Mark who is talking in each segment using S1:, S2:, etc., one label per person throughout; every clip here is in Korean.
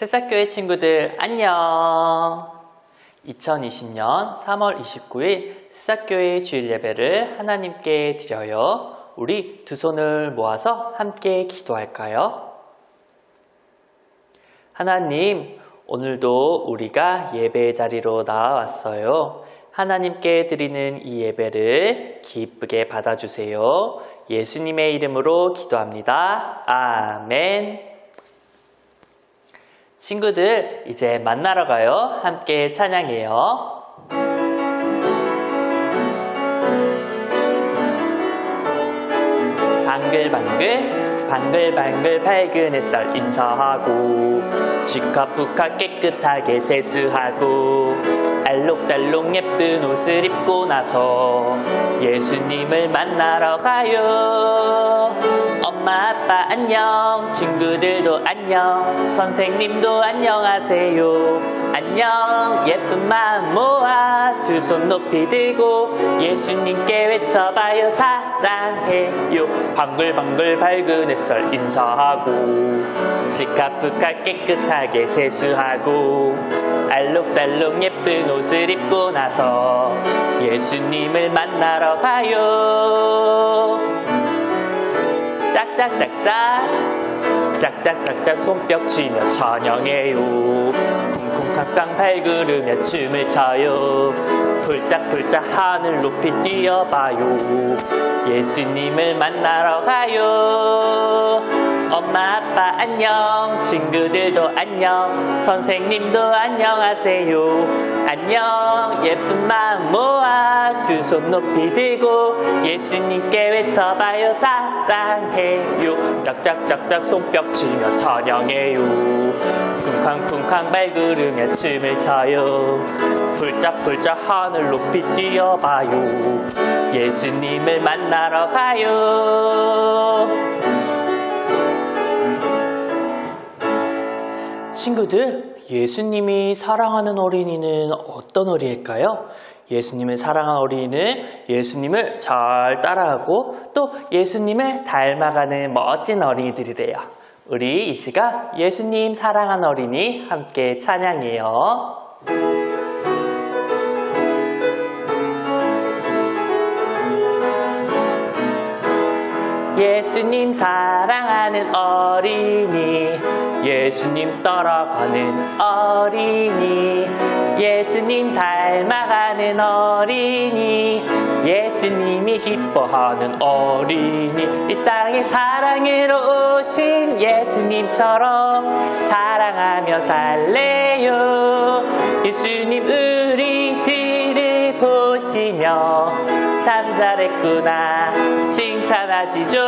S1: 새싹교회 친구들 안녕! 2020년 3월 29일 새싹교회 주일 예배를 하나님께 드려요. 우리 두 손을 모아서 함께 기도할까요? 하나님, 오늘도 우리가 예배 자리로 나와왔어요. 하나님께 드리는 이 예배를 기쁘게 받아주세요. 예수님의 이름으로 기도합니다. 아멘. 친구들, 이제 만나러 가요. 함께 찬양해요. 방글방글, 방글방글 밝은 햇살 인사하고, 쥐카푸카 깨끗하게 세수하고, 알록달록 예쁜 옷을 입고 나서 예수님을 만나러 가요. 엄마, 아빠 안녕, 친구들도 안녕, 선생님도 안녕하세요. 안녕, 예쁜 마음 모아 두 손 높이 들고 예수님께 외쳐봐요. 사랑해요. 방글방글 밝은 햇살 인사하고, 치카푸카 깨끗하게 세수하고, 알록달록 예쁜 옷을 입고 나서 예수님을 만나러 가요. 짝짝짝짝 짝짝짝짝 손뼉 치며 찬양해요 쿵쿵쾅쾅 발구르며 춤을 춰요 훌짝훌짝 하늘 높이 뛰어봐요 예수님을 만나러 가요 엄마 아빠 안녕 친구들도 안녕 선생님도 안녕하세요 안녕 예쁜 마음 모아 두 손 높이 들고 예수님께 외쳐봐요. 사랑해요. 짝짝짝짝 손뼉 치며 찬양해요. 쿵쾅쿵쾅 발구르며 춤을 춰요. 훌짝훌짝 하늘 높이 뛰어봐요. 예수님을 만나러 가요 친구들, 예수님이 사랑하는 어린이는 어떤 어린이일까요? 예수님을 사랑하는 어린이는 예수님을 잘 따라하고 또 예수님을 닮아가는 멋진 어린이들이래요. 우리 이 시간 예수님 사랑하는 어린이 함께 찬양해요. 예수님 사랑하는 어린이 예수님 따라가는 어린이 예수님 닮아가는 어린이 예수님이 기뻐하는 어린이. 이 땅에 사랑으로 오신 예수님처럼 사랑하며 살래요. 예수님 우리들을 보시며 참 잘했구나 칭찬하시죠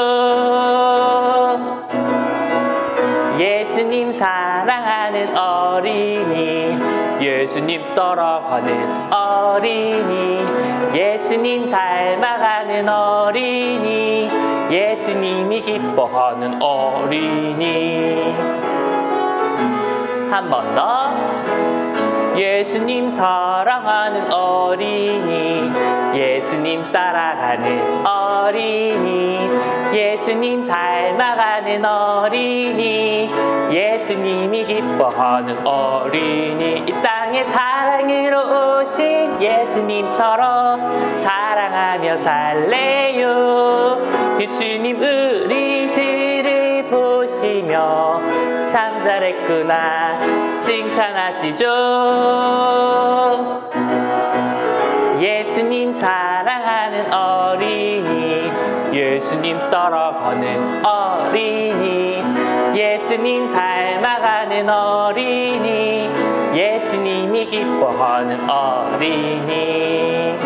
S1: 예수님 사랑하는 어린이 예수님 따라가는 어린이 예수님 닮아가는 어린이 예수님이 기뻐하는 어린이. 한 번 더. 예수님 사랑하는 어린이 예수님 따라가는 어린이 예수님 닮아가는 어린이 예수님이 기뻐하는 어린이. 이 땅에 사랑으로 오신 예수님처럼 사랑하며 살래요. 예수님 우리들을 보시며 참 잘했구나. 칭찬하시죠. 예수님 사랑하는 어린이 예수님 따라가는 어린이 예수님 닮아가는 어린이 예수님이 기뻐하는 어린이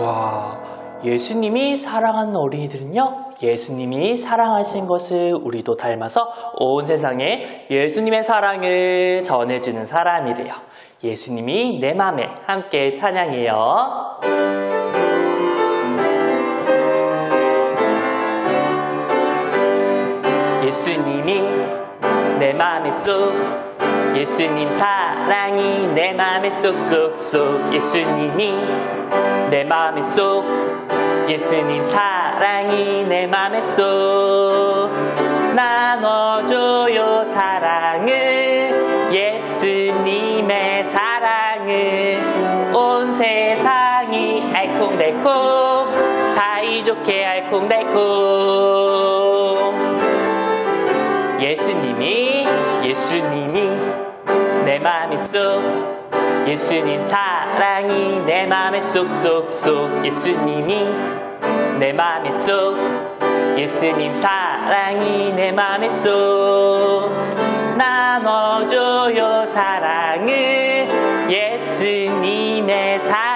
S1: 와 예수님이 사랑하는 어린이들은요, 예수님이 사랑하신 것을 우리도 닮아서 온 세상에 예수님의 사랑을 전해주는 사람이래요. 예수님이 내 맘에 함께 찬양해요. 예수님이 내 맘에 쏙 예수님 사랑이 내 맘에 쏙쏙쏙. 예수님이 내 맘에 쏙 예수님 사랑이 내 맘에 쏙. 나눠줘요 사랑을 알콩달콩 사이좋게 알콩달콩. 예수님이 예수님이 내 맘이 쏙 예수님 사랑이 내 맘에 쏙쏙쏙. 예수님이 내 맘에 쏙 예수님 사랑이 내 맘에 쏙. 나눠줘요 사랑을 예수님의 사랑을 온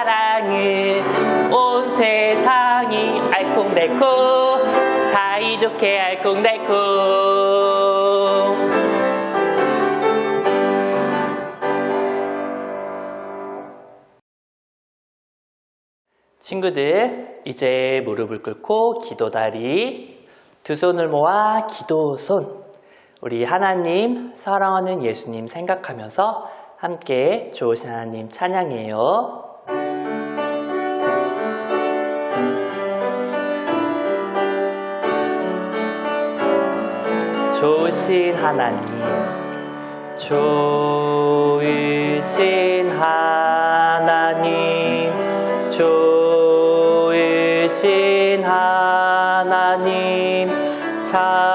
S1: 세상이 알콩달콩 사이좋게 알콩달콩 친구들, 이제 무릎을 꿇고 기도다리, 두 손을 모아 기도손. 우리 하나님, 사랑하는 예수님 생각하면서 함께 좋으신 하나님 찬양해요. 좋으신 하나님, 좋으신 하나님, 좋으신 하나님, 참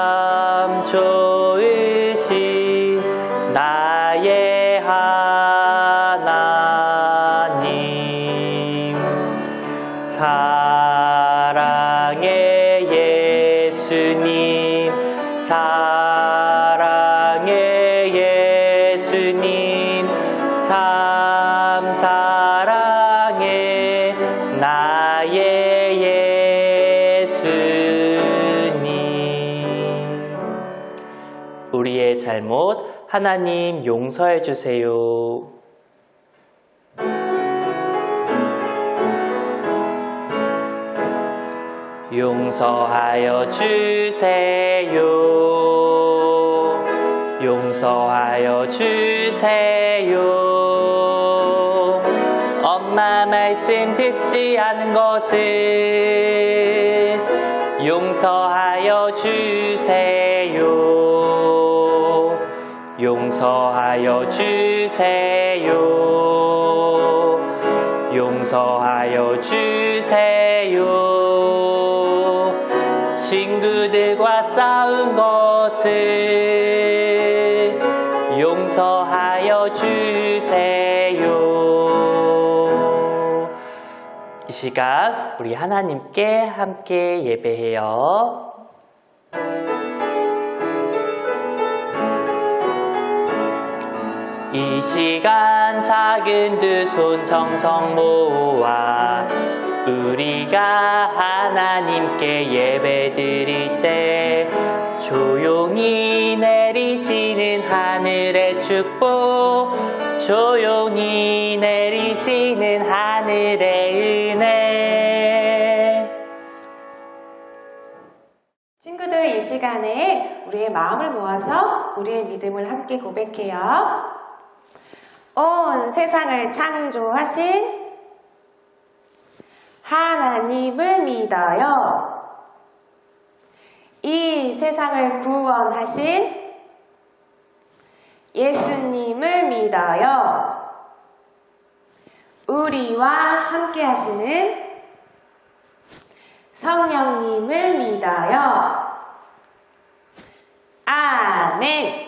S1: 하나님 용서해 주세요. 용서하여 주세요. 용서하여 주세요. 엄마 말씀 듣지 않은 것을 용서하여 주세요. 용서하여 주세요. 용서하여 주세요. 친구들과 싸운 것을 용서하여 주세요. 이 시간 우리 하나님께 함께 예배해요. 이 시간 작은 두손 정성 모아 우리가 하나님께 예배 드릴 때 조용히 내리시는 하늘의 축복 조용히 내리시는 하늘의 은혜
S2: 친구들 이 시간에 우리의 마음을 모아서 우리의 믿음을 함께 고백해요. 온 세상을 창조하신 하나님을 믿어요. 이 세상을 구원하신 예수님을 믿어요. 우리와 함께 하시는 성령님을 믿어요. 아멘.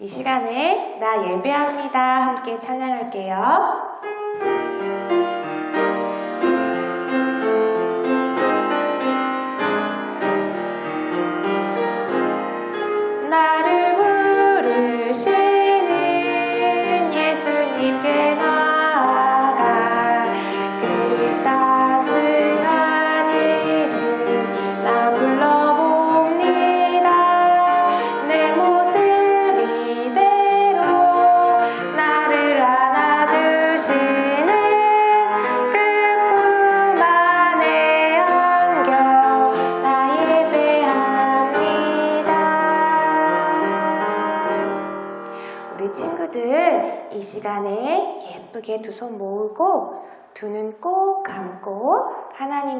S2: 이 시간에 나 예배합니다. 함께 찬양할게요.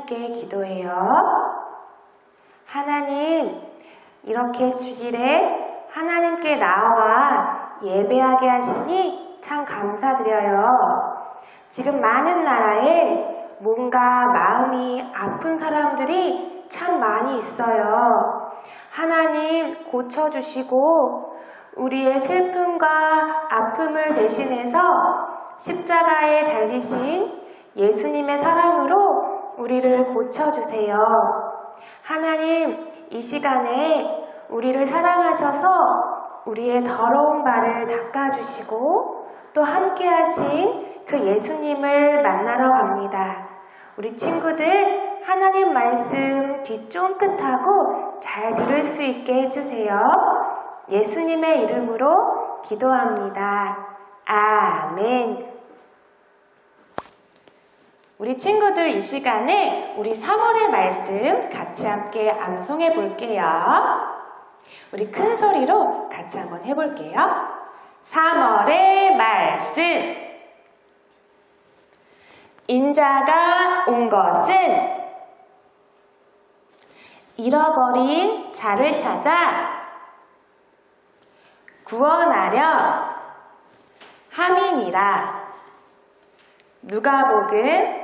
S2: 하나님께 기도해요. 하나님, 이렇게 주일에 하나님께 나와 예배하게 하시니 참 감사드려요. 지금 많은 나라에 뭔가 마음이 아픈 사람들이 참 많이 있어요. 하나님 고쳐주시고 우리의 슬픔과 아픔을 대신해서 십자가에 달리신 예수님의 사랑으로 우리를 고쳐주세요. 하나님, 이 시간에 우리를 사랑하셔서 우리의 더러운 발을 닦아주시고 또 함께 하신 그 예수님을 만나러 갑니다. 우리 친구들 하나님 말씀 귀 쫑긋하고 잘 들을 수 있게 해주세요. 예수님의 이름으로 기도합니다. 아멘. 우리 친구들 이 시간에 우리 3월의 말씀 같이 함께 암송해 볼게요. 우리 큰 소리로 같이 한번 해볼게요. 3월의 말씀. 인자가 온 것은 잃어버린 자를 찾아 구원하려 함이니라. 누가복음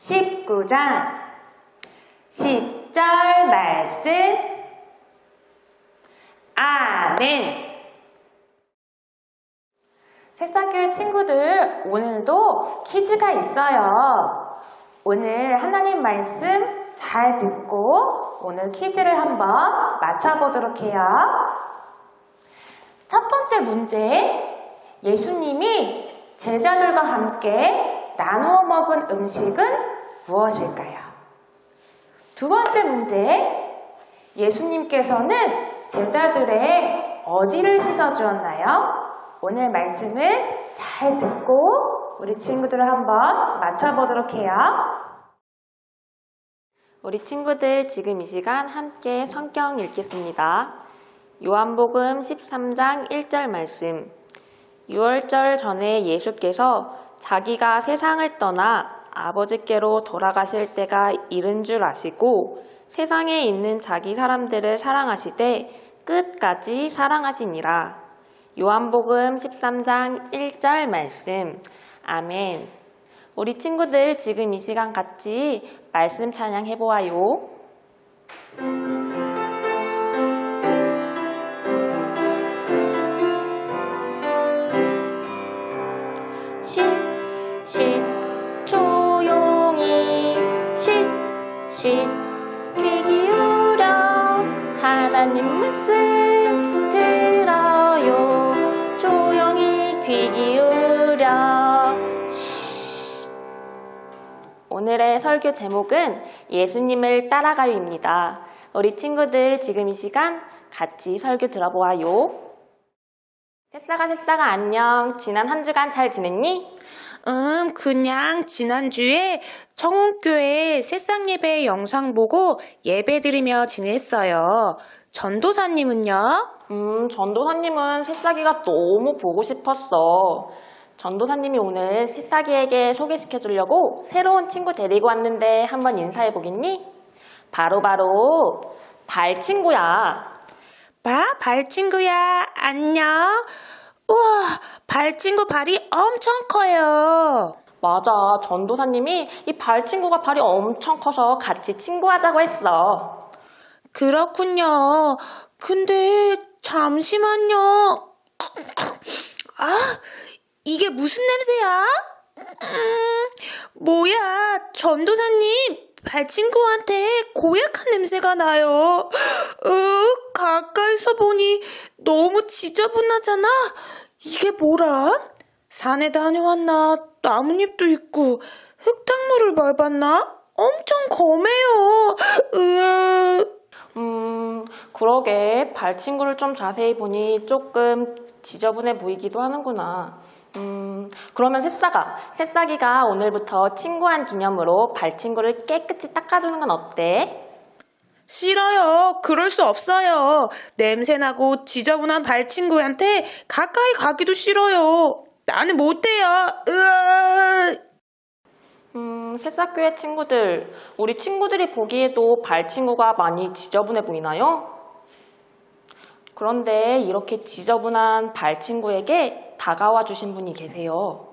S2: 19장. 10절 말씀. 아멘. 새싹교회 친구들 오늘도 퀴즈가 있어요. 오늘 하나님 말씀 잘 듣고 오늘 퀴즈를 한번 맞춰보도록 해요. 첫 번째 문제. 예수님이 제자들과 함께 나누어 먹은 음식은 무엇일까요? 두 번째 문제, 예수님께서는 제자들의 어디를 씻어주었나요? 오늘 말씀을 잘 듣고 우리 친구들 한번 맞춰보도록 해요.
S3: 우리 친구들 지금 이 시간 함께 성경 읽겠습니다. 요한복음 13장 1절 말씀. 6월절 전에 예수께서 자기가 세상을 떠나 아버지께로 돌아가실 때가 이른 줄 아시고 세상에 있는 자기 사람들을 사랑하시되 끝까지 사랑하시니라. 요한복음 13장 1절 말씀. 아멘. 우리 친구들 지금 이 시간 같이 말씀 찬양 해보아요. 쉿, 귀 기울여, 하나님 말씀 들어요. 조용히 귀 기울여. 쉿. 오늘의 설교 제목은 예수님을 따라가요입니다. 우리 친구들 지금 이 시간 같이 설교 들어보아요. 새싹아 새싹아 안녕. 지난 한 주간 잘 지냈니?
S2: 음, 그냥 지난주에 청운교회 새싹 예배 영상 보고 예배 드리며 지냈어요. 전도사님은요?
S3: 음, 전도사님은 새싹이가 너무 보고 싶었어. 전도사님이 오늘 새싹이에게 소개시켜 주려고 새로운 친구 데리고 왔는데 한번 인사해 보겠니? 바로바로 발친구야.
S2: 봐, 발친구야, 안녕. 우와, 발친구 발이 엄청 커요.
S3: 맞아. 전도사님이 이 발친구가 발이 엄청 커서 같이 친구하자고 했어.
S2: 그렇군요. 근데, 잠시만요. 아, 이게 무슨 냄새야? 음, 뭐야, 전도사님, 발 친구한테 고약한 냄새가 나요. 으, 가까이서 보니 너무 지저분하잖아. 이게 뭐라? 산에 다녀왔나? 나뭇잎도 있고, 흙탕물을 밟았나? 엄청 검해요. 으,
S3: 음, 그러게. 발 친구를 좀 자세히 보니 조금 지저분해 보이기도 하는구나. 음, 그러면 새싹아, 새싹이가 오늘부터 친구한 기념으로 발친구를 깨끗이 닦아주는 건 어때?
S2: 싫어요. 그럴 수 없어요. 냄새나고 지저분한 발친구한테 가까이 가기도 싫어요. 나는 못해요. 으아.
S3: 음, 새싹교회 친구들, 우리 친구들이 보기에도 발 친구가 많이 지저분해 보이나요? 그런데 이렇게 지저분한 발 친구에게 다가와 주신 분이 계세요.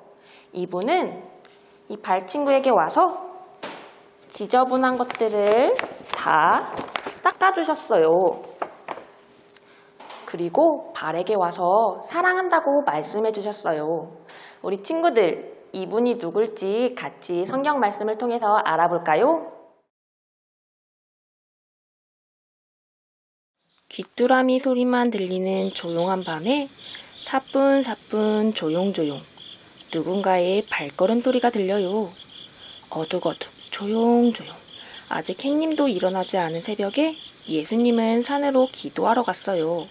S3: 이분은 이 발 친구에게 와서 지저분한 것들을 다 닦아주셨어요. 그리고 발에게 와서 사랑한다고 말씀해 주셨어요. 우리 친구들, 이분이 누굴지 같이 성경 말씀을 통해서 알아볼까요? 귀뚜라미 소리만 들리는 조용한 밤에 사뿐사뿐 조용조용 누군가의 발걸음 소리가 들려요. 어둑어둑 조용조용 아직 햇님도 일어나지 않은 새벽에 예수님은 산으로 기도하러 갔어요.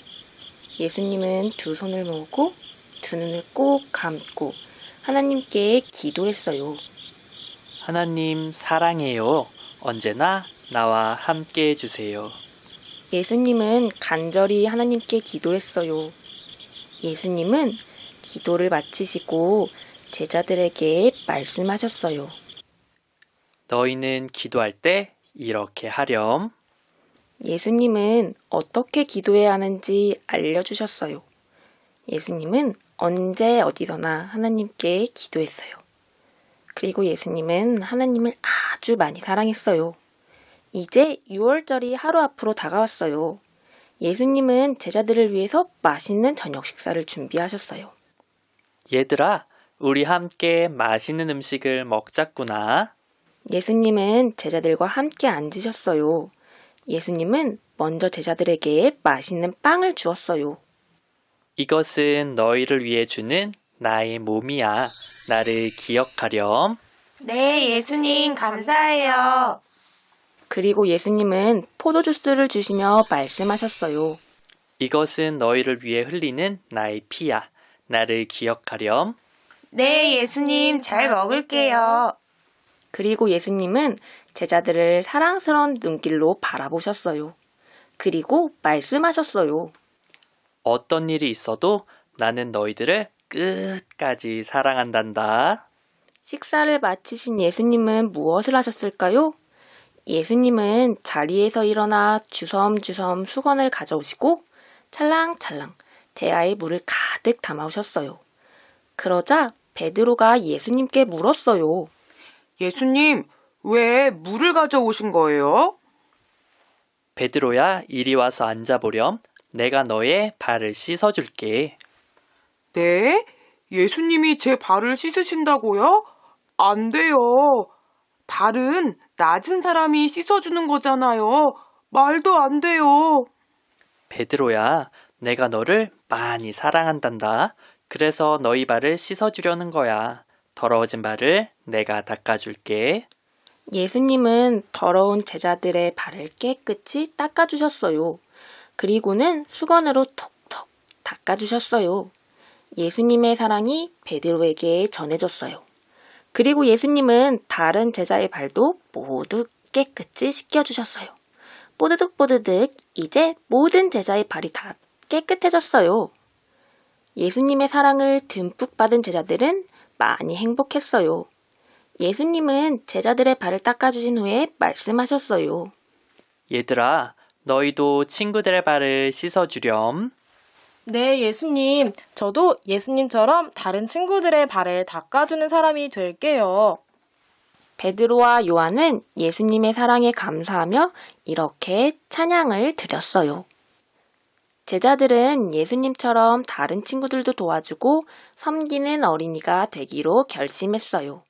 S3: 예수님은 두 손을 모으고 두 눈을 꼭 감고 하나님께 기도했어요.
S1: 하나님 사랑해요. 언제나 나와 함께 해주세요.
S3: 예수님은 간절히 하나님께 기도했어요. 예수님은 기도를 마치시고 제자들에게 말씀하셨어요.
S1: 너희는 기도할 때 이렇게 하렴.
S3: 예수님은 어떻게 기도해야 하는지 알려주셨어요. 예수님은 언제 어디서나 하나님께 기도했어요. 그리고 예수님은 하나님을 아주 많이 사랑했어요. 이제 6월절이 하루 앞으로 다가왔어요. 예수님은 제자들을 위해서 맛있는 저녁 식사를 준비하셨어요.
S1: 얘들아, 우리 함께 맛있는 음식을 먹자꾸나.
S3: 예수님은 제자들과 함께 앉으셨어요. 예수님은 먼저 제자들에게 맛있는 빵을 주었어요.
S1: 이것은 너희를 위해 주는 나의 몸이야. 나를 기억하렴.
S2: 네, 예수님, 감사해요.
S3: 그리고 예수님은 포도주스를 주시며 말씀하셨어요.
S1: 이것은 너희를 위해 흘리는 나의 피야. 나를 기억하렴.
S2: 네, 예수님, 잘 먹을게요.
S3: 그리고 예수님은 제자들을 사랑스러운 눈길로 바라보셨어요. 그리고 말씀하셨어요.
S1: 어떤 일이 있어도 나는 너희들을 끝까지 사랑한단다.
S3: 식사를 마치신 예수님은 무엇을 하셨을까요? 예수님은 자리에서 일어나 주섬주섬 수건을 가져오시고 찰랑찰랑 대야에 물을 가득 담아오셨어요. 그러자 베드로가 예수님께 물었어요.
S4: 예수님, 왜 물을 가져오신 거예요?
S1: 베드로야, 이리 와서 앉아보렴. 내가 너의 발을 씻어줄게.
S4: 네? 예수님이 제 발을 씻으신다고요? 안 돼요. 발은 낮은 사람이 씻어주는 거잖아요. 말도 안 돼요.
S1: 베드로야, 내가 너를 많이 사랑한단다. 그래서 너희 발을 씻어주려는 거야. 더러워진 발을 내가 닦아줄게.
S3: 예수님은 더러운 제자들의 발을 깨끗이 닦아주셨어요. 그리고는 수건으로 톡톡 닦아주셨어요. 예수님의 사랑이 베드로에게 전해졌어요. 그리고 예수님은 다른 제자의 발도 모두 깨끗이 씻겨주셨어요. 뽀드득 뽀드득 이제 모든 제자의 발이 다 깨끗해졌어요. 예수님의 사랑을 듬뿍 받은 제자들은 많이 행복했어요. 예수님은 제자들의 발을 닦아주신 후에 말씀하셨어요.
S1: 얘들아, 너희도 친구들의 발을 씻어주렴.
S5: 네, 예수님. 저도 예수님처럼 다른 친구들의 발을 닦아주는 사람이 될게요.
S3: 베드로와 요한은 예수님의 사랑에 감사하며 이렇게 찬양을 드렸어요. 제자들은 예수님처럼 다른 친구들도 도와주고 섬기는 어린이가 되기로 결심했어요.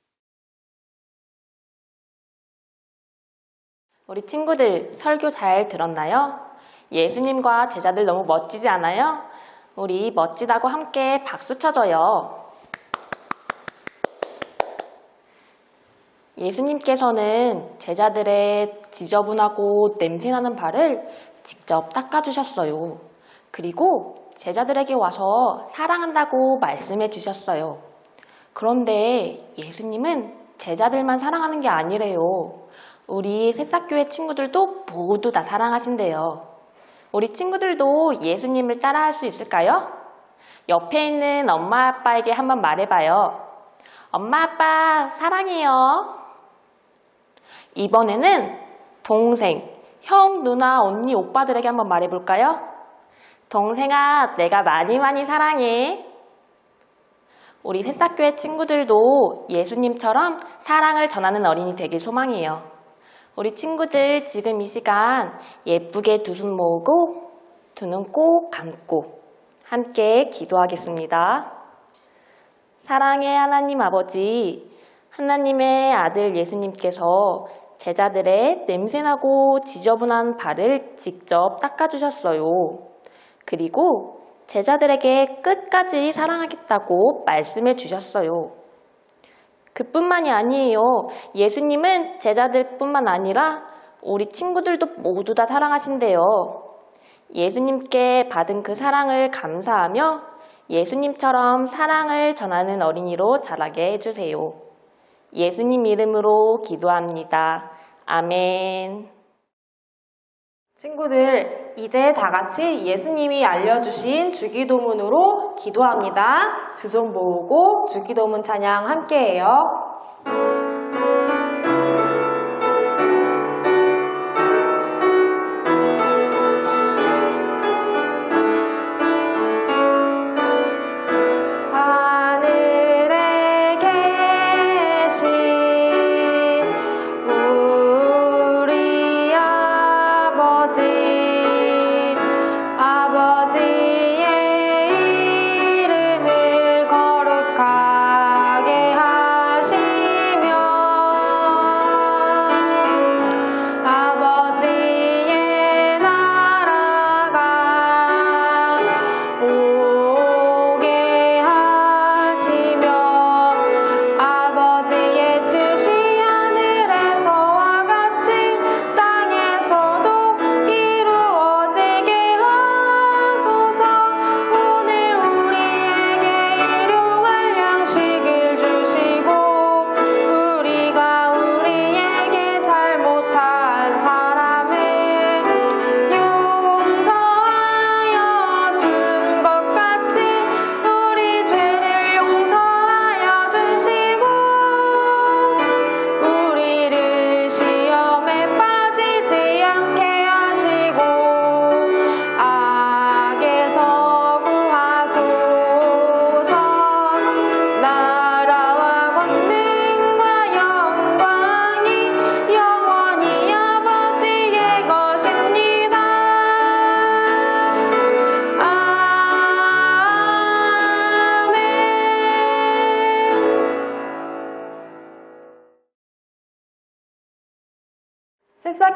S3: 우리 친구들 설교 잘 들었나요? 예수님과 제자들 너무 멋지지 않아요? 우리 멋지다고 함께 박수 쳐줘요. 예수님께서는 제자들의 지저분하고 냄새나는 발을 직접 닦아주셨어요. 그리고 제자들에게 와서 사랑한다고 말씀해 주셨어요. 그런데 예수님은 제자들만 사랑하는 게 아니래요. 우리 새싹교회 친구들도 모두 다 사랑하신대요. 우리 친구들도 예수님을 따라할 수 있을까요? 옆에 있는 엄마 아빠에게 한번 말해봐요. 엄마 아빠 사랑해요. 이번에는 동생, 형, 누나, 언니, 오빠들에게 한번 말해볼까요? 동생아, 내가 많이 많이 사랑해. 우리 새싹교회 친구들도 예수님처럼 사랑을 전하는 어린이 되길 소망해요. 우리 친구들 지금 이 시간 예쁘게 두 손 모으고 두 눈 꼭 감고 함께 기도하겠습니다. 사랑의 하나님 아버지, 하나님의 아들 예수님께서 제자들의 냄새나고 지저분한 발을 직접 닦아주셨어요. 그리고 제자들에게 끝까지 사랑하겠다고 말씀해 주셨어요. 그뿐만이 아니에요. 예수님은 제자들뿐만 아니라 우리 친구들도 모두 다 사랑하신대요. 예수님께 받은 그 사랑을 감사하며 예수님처럼 사랑을 전하는 어린이로 자라게 해주세요. 예수님 이름으로 기도합니다. 아멘.
S5: 친구들, 이제 다 같이 예수님이 알려주신 주기도문으로 기도합니다. 두 손 모으고 주기도문 찬양 함께해요.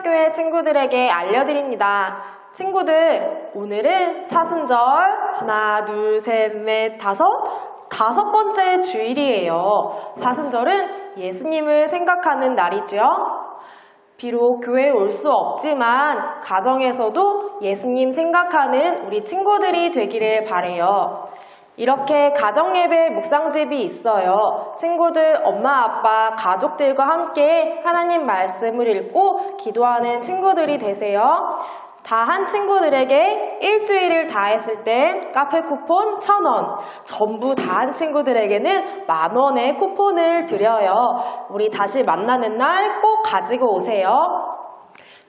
S5: 새싹교회 친구들에게 알려드립니다. 친구들, 오늘은 사순절 하나, 둘, 셋, 넷, 다섯 다섯 번째 주일이에요. 사순절은 예수님을 생각하는 날이죠. 비록 교회에 올 수 없지만 가정에서도 예수님 생각하는 우리 친구들이 되기를 바래요. 이렇게 가정예배 묵상집이 있어요. 친구들, 엄마, 아빠, 가족들과 함께 하나님 말씀을 읽고 기도하는 친구들이 되세요. 다 한 친구들에게 일주일을 다 했을 땐 카페 쿠폰 1,000원, 전부 다 한 친구들에게는 만 원의 쿠폰을 드려요. 우리 다시 만나는 날 꼭 가지고 오세요.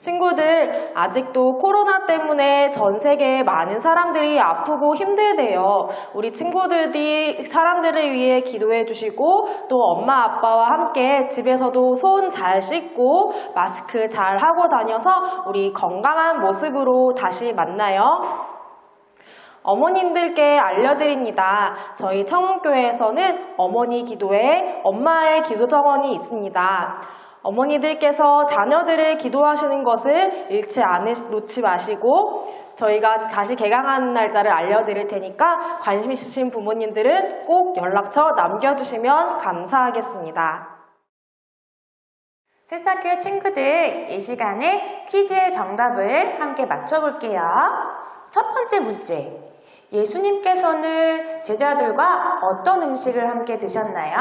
S5: 친구들, 아직도 코로나 때문에 전 세계에 많은 사람들이 아프고 힘들대요. 우리 친구들이 사람들을 위해 기도해 주시고 또 엄마 아빠와 함께 집에서도 손 잘 씻고 마스크 잘 하고 다녀서 우리 건강한 모습으로 다시 만나요. 어머님들께 알려드립니다. 저희 청운교회에서는 어머니 기도에 엄마의 기도 정원이 있습니다. 어머니들께서 자녀들을 기도하시는 것을 잃지 않으, 놓지 마시고 저희가 다시 개강하는 날짜를 알려드릴 테니까 관심 있으신 부모님들은 꼭 연락처 남겨주시면 감사하겠습니다.
S2: 새싹교회 친구들, 이 시간에 퀴즈의 정답을 함께 맞춰볼게요. 첫 번째 문제. 예수님께서는 제자들과 어떤 음식을 함께 드셨나요?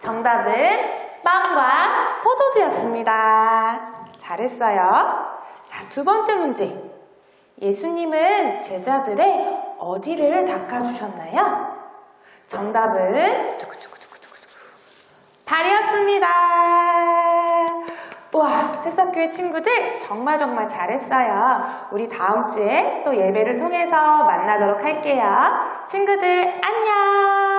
S2: 정답은 빵과 포도주였습니다. 잘했어요. 자, 두 번째 문제. 예수님은 제자들의 어디를 닦아주셨나요? 정답은. 발이었습니다. 우와, 새싹교회 친구들 정말 정말 잘했어요. 우리 다음 주에 또 예배를 통해서 만나도록 할게요. 친구들 안녕!